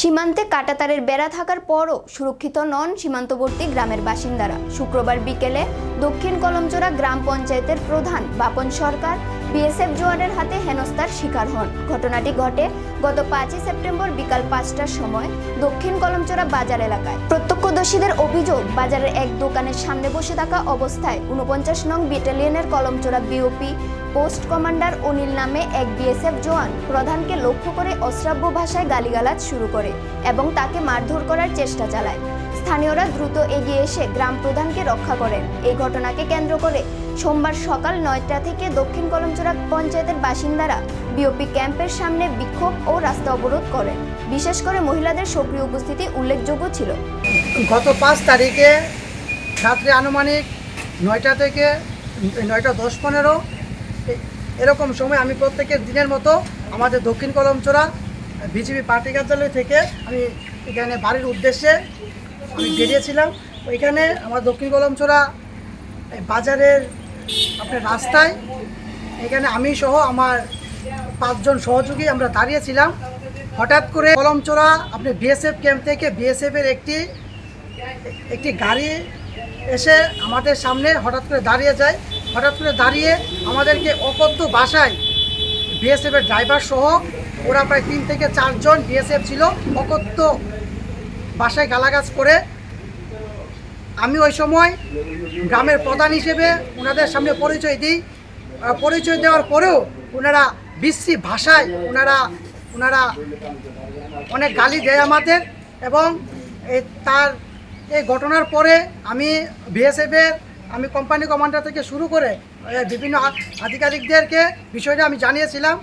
সীমান্তে কাটাতারের বেড়া থাকার পরও সুরক্ষিত নন সীমান্তবর্তী গ্রামের বাসিন্দারা। শুক্রবার বিকেলে দক্ষিণ কলমচোরা গ্রাম পঞ্চায়েতের প্রধান বাপন সরকার বিএসএফ জওয়ানের হাতে হেনস্থার শিকার হন। ঘটনাটি ঘটে গত পাঁচই সেপ্টেম্বর বিকাল পাঁচটার সময় দক্ষিণ কলমচোরা বাজার এলাকায়। প্রত্যক্ষদর্শীদের অভিযোগ, বাজারের এক দোকানের সামনে বসে থাকা অবস্থায় উনপঞ্চাশ নং ব্যাটালিয়নের Kalamchora BOP post commander Anil নামে এক বিএসএফ জওয়ান প্রধানকে লক্ষ্য করে অশ্রাব্য ভাষায় গালিগালাজ শুরু করে এবং তাকে মারধর করার চেষ্টা চালায়। স্থানীয়রা দ্রুত এগিয়ে এসে গ্রাম প্রধানকে রক্ষা করেন। এই ঘটনাকে কেন্দ্র করে সোমবার সকাল নয়টা থেকে দক্ষিণ কলমচোরা পঞ্চায়েতের বাসিন্দারা বিওপি ক্যাম্পের সামনে বিক্ষোভ ও রাস্তা অবরোধ করেন। বিশেষ করে মহিলাদের সক্রিয় উপস্থিতি উল্লেখযোগ্য ছিল। গত পাঁচ তারিখে রাত্রে আনুমানিক নয়টা থেকে, নয়টা দশ পনেরো এরকম সময় আমি প্রত্যেকের দিনের মতো আমাদের দক্ষিণ কলমচোরা বিজেপি পার্টি কার্যালয় থেকে আমি এখানে বাড়ির উদ্দেশ্যে আমি বেরিয়েছিলাম। ওইখানে আমার দক্ষিণ কলমচোরা বাজারের আপনার রাস্তায় এখানে আমি সহ আমার পাঁচজন সহযোগী আমরা দাঁড়িয়েছিলাম। হঠাৎ করে কলমচোরা আপনি বিএসএফ ক্যাম্প থেকে বিএসএফের একটি একটি গাড়ি এসে আমাদের সামনে হঠাৎ করে দাঁড়িয়ে যায়। হঠাৎ করে দাঁড়িয়ে আমাদেরকে অকথ্য ভাষায় বিএসএফের ড্রাইভার সহ ওরা প্রায় তিন থেকে চারজন বিএসএফ ছিল, অকথ্য বাসায় গালাগাছ করে। আমি ওই সময় গ্রামের প্রধান হিসেবে ওনাদের সামনে পরিচয় দিই। পরিচয় দেওয়ার পরেও ওনারা বিশ্রী ভাষায় ওনারা ওনারা অনেক গালি দেয় আমাদের এবং তার এই ঘটনার পরে আমি বিএসএফের আমি কোম্পানি কমান্ডার থেকে শুরু করে বিভিন্ন আধিকারিকদেরকে বিষয়টা আমি জানিয়েছিলাম।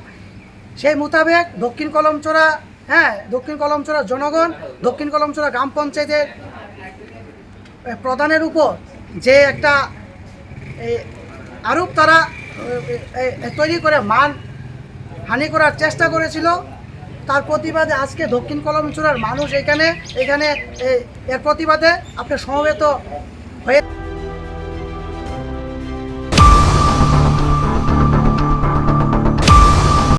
সেই মোতাবেক দক্ষিণ কলমচোরা হ্যাঁ দক্ষিণ কলমচোরা জনগণ, দক্ষিণ কলমচোরা গ্রাম পঞ্চায়েতের প্রধানের উপর যে একটা আরোপ তারা তৈরি করে মান হানি করার চেষ্টা করেছিল। তার প্রতিবাদে আজকে দক্ষিণ কলমচূড়ার মানুষ এখানে এখানে এর প্রতিবাদে আপনার সমবেত হয়ে